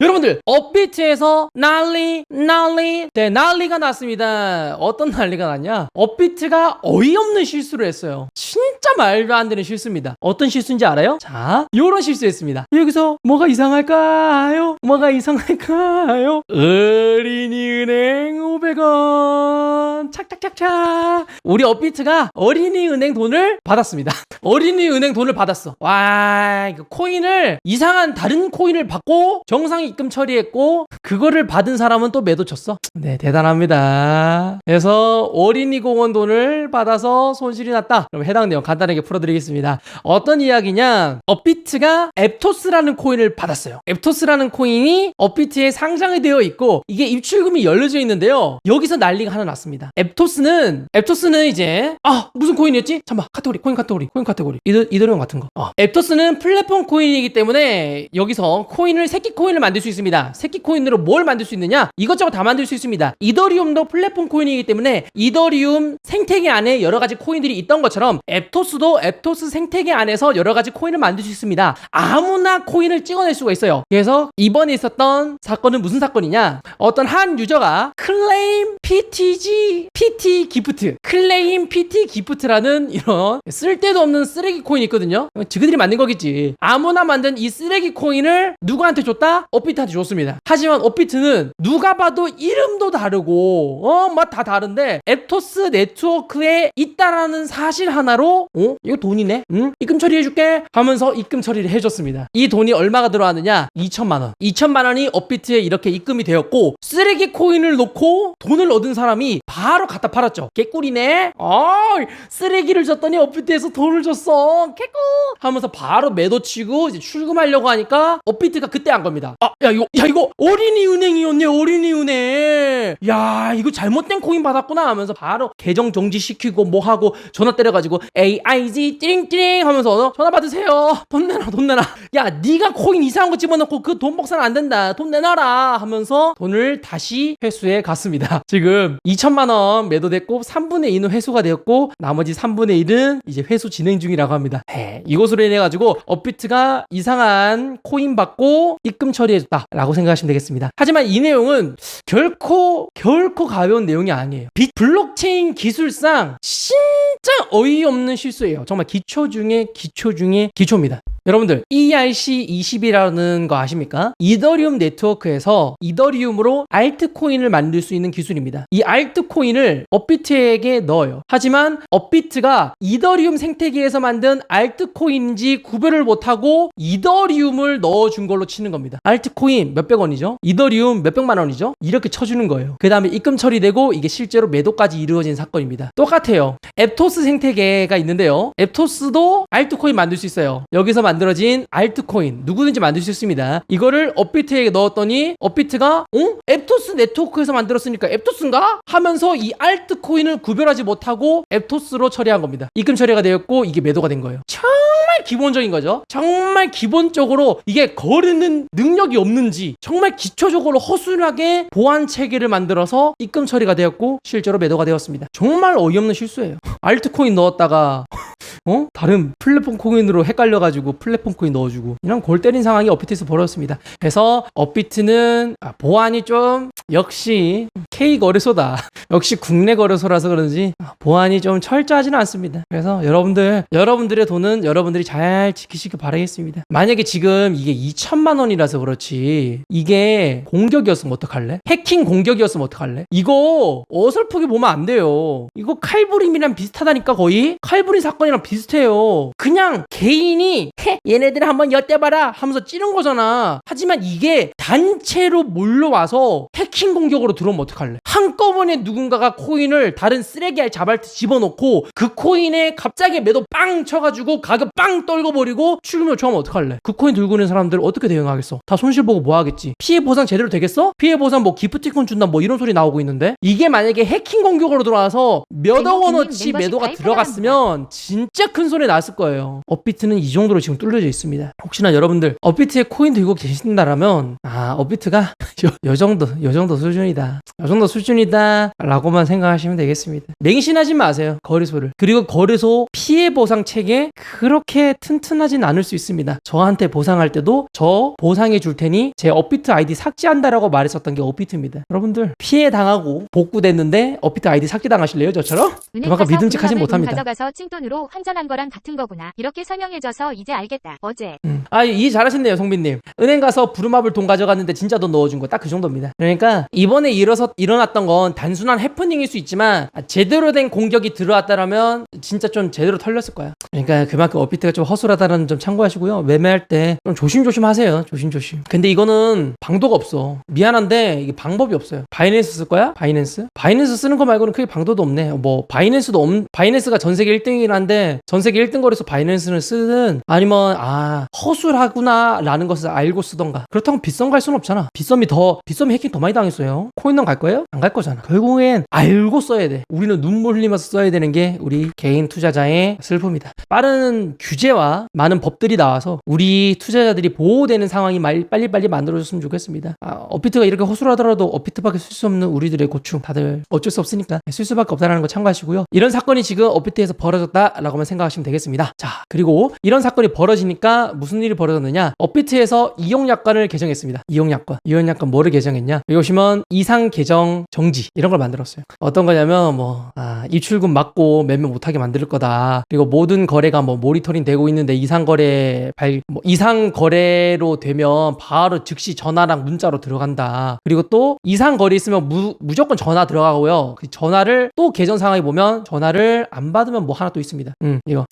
여러분들 업비트에서 난리 난리 네 난리가 났습니다. 어떤 난리가 났냐? 업비트가 어이없는 실수를 했어요. 진짜 말도 안 되는 실수입니다. 어떤 실수인지 알아요? 자 요런 실수했습니다. 여기서 뭐가 이상할까요? 뭐가 이상할까요? 어린이은행 500원. 착착착착. 우리 업비트가 어린이은행 돈을 받았습니다. 어린이은행 돈을 받았어. 와 이거 코인을 이상한 다른 코인을 받고 정상 입금 처리했고 그거를 받은 사람은 또 매도 쳤어? 네 대단합니다. 그래서 어린이 공원 돈을 받아서 손실이 났다. 그럼 해당 내용 간단하게 풀어드리겠습니다. 어떤 이야기냐? 업비트가 앱토스라는 코인을 받았어요. 앱토스라는 코인이 업비트에 상장이 되어 있고 이게 입출금이 열려져 있는데요. 여기서 난리가 하나 났습니다. 앱토스는 앱토스는 이제 아 무슨 코인이었지? 잠깐 카테고리 코인 카테고리 코인 카테고리. 이더, 이더리움 같은 거. 어. 앱토스는 플랫폼 코인이기 때문에 여기서 코인을 새끼 코인을 만들 수 있습니다. 새끼 코인으로 뭘 만들 수 있느냐? 이것저것 다 만들 수 있습니다. 이더리움도 플랫폼 코인이기 때문에 이더리움 생태계 안에 여러 가지 코인들이 있던 것처럼 앱토스도 앱토스 생태계 안에서 여러 가지 코인을 만들 수 있습니다. 아무나 코인을 찍어낼 수가 있어요. 그래서 이번에 있었던 사건은 무슨 사건이냐? 어떤 한 유저가 클레임 PTG PT 기프트 클레임 PT 기프트라는 이런 쓸데도 없는 쓰레기 코인이 있거든요. 지그들이 만든 거겠지. 아무나 만든 이 쓰레기 코인을 누구한테 줬다? 업비트한테 줬습니다. 하지만 업비트는 누가 봐도 이름도 다르고 어막 다 다른데 앱토스 네트워크에 있다라는 사실 하나로 어 이거 돈이네? 응? 입금 처리해줄게 하면서 입금 처리를 해줬습니다. 이 돈이 얼마가 들어왔느냐? 2천만 원. 2천만 원이 업비트에 이렇게 입금이 되었고 쓰레기 코인을 놓고 돈을 얻은 사람이 바로 갖다 팔았죠. 개꿀이네? 어 쓰레기를 줬더니 업비트에서 돈을 줬어. 개꿀! 하면서 바로 매도 치고 이제 출금하려고 하니까 업비트가 그때 한 겁니다. 아야 이거 야 이거 어린이 은행이었네 어린이 은행. 야 이거 잘못된 코인 받았구나 하면서 바로 계정 정지시키고 뭐 하고 전화 때려가지고 AIG 띠링띠링 하면서 어, 전화 받으세요. 돈 내놔 돈 내놔. 야 네가 코인 이상한 거 집어넣고 그 돈 복사는 안 된다. 돈 내놔라 하면서 돈을 다시 회수해 갔습니다. 지금 2천만 원 매도됐고 3분의 2는 회수가 되었고 나머지 3분의 1은 이제 회수 진행 중이라고 합니다. 네, 이것으로 인해 가지고 업비트가 이상한 코인 받고 입금 처리해 줬다라고 생각하시면 되겠습니다. 하지만 이 내용은 결코 결코 가벼운 내용이 아니에요. 빅 블록체인 기술상 진짜 어이없는 실수예요. 정말 기초 중에 기초 중에 기초입니다 여러분들 E ERC20이라는 거 아십니까? 이더리움 네트워크에서 이더리움으로 알트코인을 만들 수 있는 기술입니다. 이 알트코인을 업비트에게 넣어요. 하지만 업비트가 이더리움 생태계에서 만든 알트코인인지 구별을 못하고 이더리움을 넣어준 걸로 치는 겁니다. 알트코인 몇백 원이죠? 이더리움 몇백만 원이죠? 이렇게 쳐주는 거예요. 그 다음에 입금 처리되고 이게 실제로 매도까지 이루어진 사건입니다. 똑같아요. 앱토스 생태계가 있는데요. 앱토스도 알트코인 만들 수 있어요. 여기서 만들어진 알트코인 누구든지 만들 수 있습니다. 이거를 업비트에 넣었더니 업비트가 어? 앱토스 네트워크에서 만들었으니까 앱토스인가? 하면서 이 알트코인을 구별하지 못하고 앱토스로 처리한 겁니다. 입금 처리가 되었고 이게 매도가 된 거예요. 정말 기본적인 거죠. 정말 기본적으로 이게 거르는 능력이 없는지 정말 기초적으로 허술하게 보안 체계를 만들어서 입금 처리가 되었고 실제로 매도가 되었습니다. 정말 어이없는 실수예요. 알트코인 넣었다가 어? 다른 플랫폼 코인으로 헷갈려가지고 플랫폼 코인 넣어주고 이런 골 때린 상황이 업비트에서 벌어졌습니다. 그래서 업비트는 아, 보안이 좀 역시 K 거래소다. 역시 국내 거래소라서 그런지 보안이 좀 철저하지는 않습니다. 그래서 여러분들 여러분들의 돈은 여러분들이 잘 지키시길 바라겠습니다. 만약에 지금 이게 2천만 원이라서 그렇지 이게 공격이었으면 어떡할래? 해킹 공격이었으면 어떡할래? 이거 어설프게 보면 안 돼요. 이거 칼부림이랑 비슷하다니까 거의 칼부림 사건이랑 비슷 해요. 그냥 개인이 헤 얘네들 한번 엿대봐라 하면서 찌른 거잖아. 하지만 이게 단체로 몰려와서 해킹 공격으로 들어오면 어떡할래? 한꺼번에 누군가가 코인을 다른 쓰레기 자발트 집어넣고 그 코인에 갑자기 매도 빵 쳐가지고 가격 빵 떨궈버리고 출금을 요청하면 어떡할래? 그 코인 들고 있는 사람들 어떻게 대응하겠어? 다 손실 보고 뭐 하겠지? 피해 보상 제대로 되겠어? 피해 보상 뭐 기프티콘 준다 뭐 이런 소리 나오고 있는데 이게 만약에 해킹 공격으로 들어와서 몇억 원어치 매도가 들어갔으면 진짜 큰 소리 났을 거예요. 업비트는 이 정도로 지금 뚫려져 있습니다. 혹시나 여러분들 업비트에 코인 들고 계신다라면 아 업비트가 요, 요 정도, 요 정도 수준이다. 요 정도 수준이다. 라고만 생각하시면 되겠습니다. 맹신하지 마세요. 거래소를. 그리고 거래소 피해 보상 체계 그렇게 튼튼하진 않을 수 있습니다. 저한테 보상할 때도 저 보상해 줄 테니 제 업비트 아이디 삭제한다라고 말했었던 게 업비트입니다. 여러분들 피해 당하고 복구됐는데 업비트 아이디 삭제 당하실래요? 저처럼? 그만큼 믿음직하진 못합니다. 가져가서 찐돈으로 환전한 거랑 같은 거구나. 이렇게 설명해줘서 이제 알겠다. 어제 음. 아, 이해 잘하셨네요, 송빈님. 은행 가서 부루마블 돈 가져갔는데 진짜 돈 넣어준 거딱 그 정도입니다. 그러니까 이번에 일어서, 일어났던 건 단순한 해프닝일 수 있지만 아, 제대로 된 공격이 들어왔다라면 진짜 좀 제대로 털렸을 거야. 그러니까 그만큼 업비트가 좀 허술하다는 점 참고하시고요. 매매할 때 좀 조심조심 하세요. 조심조심. 근데 이거는 방도가 없어. 미안한데 이게 방법이 없어요. 바이낸스 쓸 거야? 바이낸스? 바이낸스 쓰는 거 말고는 크게 방도도 없네. 뭐 바이낸스도 없, 바이낸스가 전 세계 1등이긴 한데 전 세계 1등 거래소 바이낸스를 쓰든 아니면 아 허술하구나라는 것을 알고 쓰던가. 그렇다고 빗썸 갈 수는 없잖아. 빗썸이 더 빗썸이 해킹 더 많이 당했어요. 코인넌 갈 거예요? 안 갈 거잖아. 결국엔 알고 써야 돼. 우리는 눈물 흘리면서 써야 되는 게 우리 개인 투자자의 슬픔이다. 빠른 규제와 많은 법들이 나와서 우리 투자자들이 보호되는 상황이 말- 빨리빨리 만들어졌으면 좋겠습니다. 아, 업비트가 이렇게 허술하더라도 업비트밖에 쓸 수 없는 우리들의 고충 다들 어쩔 수 없으니까 쓸 수밖에 없다는 거 참고하시고요. 이런 사건이 지금 업비트에서 벌어졌다라고만 생각하시면 되겠습니다. 자 그리고 이런 사건이 벌어지니까 무슨 일이 벌어졌느냐? 업비트에서 이용약관을 개정했습니다. 이용약관. 이용약관 뭐를 개정했냐? 여기 보시면 이상 계정 정지 이런 걸 만들었어요. 어떤 거냐면 뭐 아, 입출금 막고 매매 못하게 만들 거다. 그리고 모든 거래가 뭐 모니터링 되고 있는데 이상 거래 발 뭐 이상 거래로 되면 바로 즉시 전화랑 문자로 들어간다. 그리고 또 이상 거래 있으면 무, 무조건 전화 들어가고요. 그 전화를 또 계정 상황에 보면 전화를 안 받으면 뭐 하나 또 있습니다. 음 이거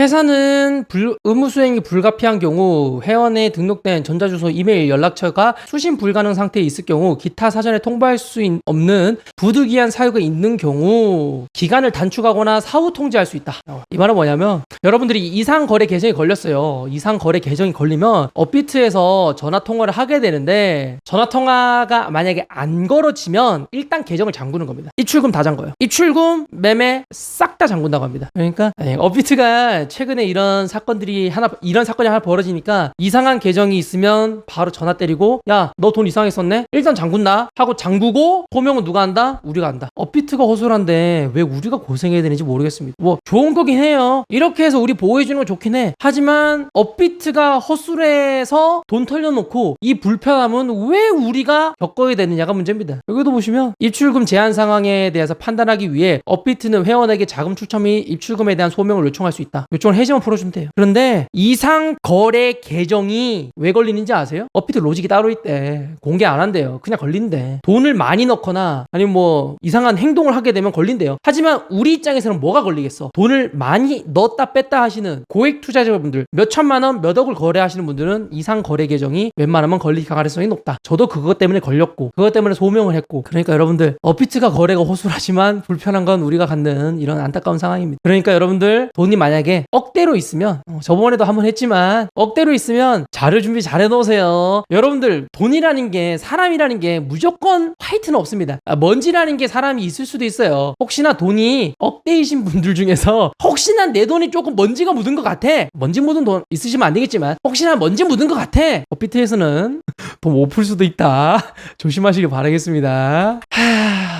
회사는 불- 의무 수행이 불가피한 경우 회원에 등록된 전자주소, 이메일, 연락처가 수신 불가능 상태에 있을 경우 기타 사전에 통보할 수 있- 없는 부득이한 사유가 있는 경우 기간을 단축하거나 사후 통지할 수 있다. 어, 이 말은 뭐냐면 여러분들이 이상 거래 계정이 걸렸어요. 이상 거래 계정이 걸리면 업비트에서 전화 통화를 하게 되는데 전화 통화가 만약에 안 걸어지면 일단 계정을 잠그는 겁니다. 입출금 다 잠궈요. 입출금, 매매 싹 다 잠근다고 합니다. 그러니까 아니, 업비트가 최근에 이런 사건들이 하나 이런 사건이 하나 벌어지니까 이상한 계정이 있으면 바로 전화 때리고 야 너 돈 이상하게 썼네? 일단 잠군다? 하고 잠그고 호명은 누가 한다? 우리가 한다. 업비트가 허술한데 왜 우리가 고생해야 되는지 모르겠습니다. 뭐 좋은 거긴 해요. 이렇게 해서 우리 보호해주는 건 좋긴 해. 하지만 업비트가 허술해서 돈 털려놓고 이 불편함은 왜 우리가 겪어야 되느냐가 문제입니다. 여기도 보시면 입출금 제한 상황에 대해서 판단하기 위해 업비트는 회원에게 자금 및 입출금에 대한 소명을 요청할 수 있다 요청을 해지만 풀어주면 돼요. 그런데 이상 거래 계정이 왜 걸리는지 아세요? 업비트 로직이 따로 있대. 공개 안 한대요. 그냥 걸린대. 돈을 많이 넣거나 아니면 뭐 이상한 행동을 하게 되면 걸린대요. 하지만 우리 입장에서는 뭐가 걸리겠어? 돈을 많이 넣었다 뺐다 하시는 고액 투자자분들 몇 천만 원 몇 억을 거래하시는 분들은 이상 거래 계정이 웬만하면 걸릴 가능성이 높다. 저도 그것 때문에 걸렸고 그것 때문에 소명을 했고 그러니까 여러분들 업비트가 거래가 호술하지만 불편한 건 우리가 갖는 이런 안타까운 상황입니다. 그러니까 여러분들 돈이 만약에 억대로 있으면 어, 저번에도 한번 했지만 억대로 있으면 자료 준비 잘 해놓으세요. 여러분들 돈이라는 게 사람이라는 게 무조건 화이트는 없습니다. 아, 먼지라는 게 사람이 있을 수도 있어요. 혹시나 돈이 억대이신 분들 중에서 혹시나 내 돈이 조금 먼지가 묻은 것 같아. 먼지 묻은 돈 있으시면 안 되겠지만 혹시나 먼지 묻은 것 같아. 업비트에서는 돈 못 풀 수도 있다. 조심하시길 바라겠습니다. 하,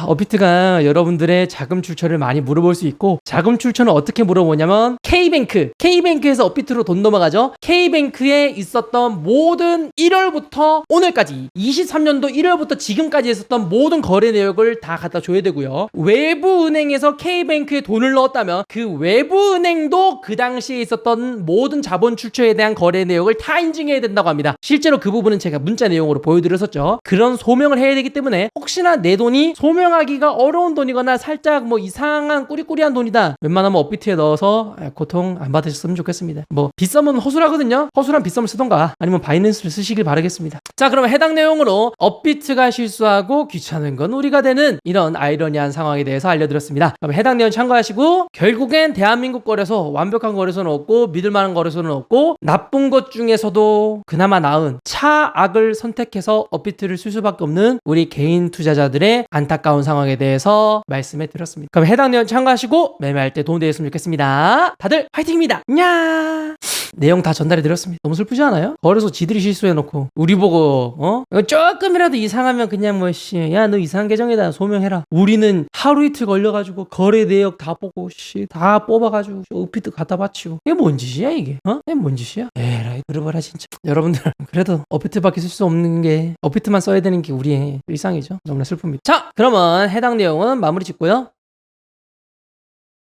업비트가 여러분들의 자금 출처를 많이 물어볼 수 있고 자금 출처는 어떻게 물어보냐면 K뱅크 K뱅크에서 업비트로 돈 넘어가죠. K뱅크에 있었던 모든 1월부터 오늘까지 23년도 1월부터 지금까지 했었던 모든 거래 내역을 다 갖다 줘야 되고요. 외부 은행에서 K뱅크에 돈을 넣었다면 그 외부 은행도 그 당시에 있었던 모든 자본 출처에 대한 거래 내역을 다 인증해야 된다고 합니다. 실제로 그 부분은 제가 문자 내용으로 보여드렸었죠. 그런 소명을 해야 되기 때문에 혹시나 내 돈이 소명 하기가 어려운 돈이거나 살짝 뭐 이상한 꾸리꾸리한 돈이다. 웬만하면 업비트에 넣어서 아, 고통 안 받으셨으면 좋겠습니다. 뭐 빗썸은 허술하거든요. 허술한 빗썸을 쓰던가 아니면 바이낸스를 쓰시길 바라겠습니다. 자 그러면 해당 내용으로 업비트가 실수하고 귀찮은 건 우리가 되는 이런 아이러니한 상황에 대해서 알려드렸습니다. 그럼 해당 내용 참고하시고 결국엔 대한민국 거래소 완벽한 거래소는 없고 믿을 만한 거래소는 없고 나쁜 것 중에서도 그나마 나은 차악을 선택해서 업비트를 쓸 수밖에 없는 우리 개인 투자자들의 안타까운 상황에 대해서 말씀해 드렸습니다. 그럼 해당 내용 참고하시고 매매할 때 도움 되셨으면 좋겠습니다. 다들 화이팅입니다. 냐! 내용 다 전달해 드렸습니다. 너무 슬프지 않아요? 거래소 지들이 실수해놓고 우리 보고 어 조금이라도 이상하면 그냥 뭐씨야 너 이상한 계정에다 소명해라. 우리는 하루 이틀 걸려가지고 거래 내역 다 보고 씨다 뽑아가지고 오피트 갖다 바치고 이게 뭔 짓이야 이게? 어? 이게 뭔 짓이야? 에 라이 그러버라 진짜. 여러분들 그래도 어피트밖에 쓸 수 없는 게 어피트만 써야 되는 게 우리의 일상이죠. 너무나 슬픕니다. 자 그러면 해당 내용은 마무리 짓고요.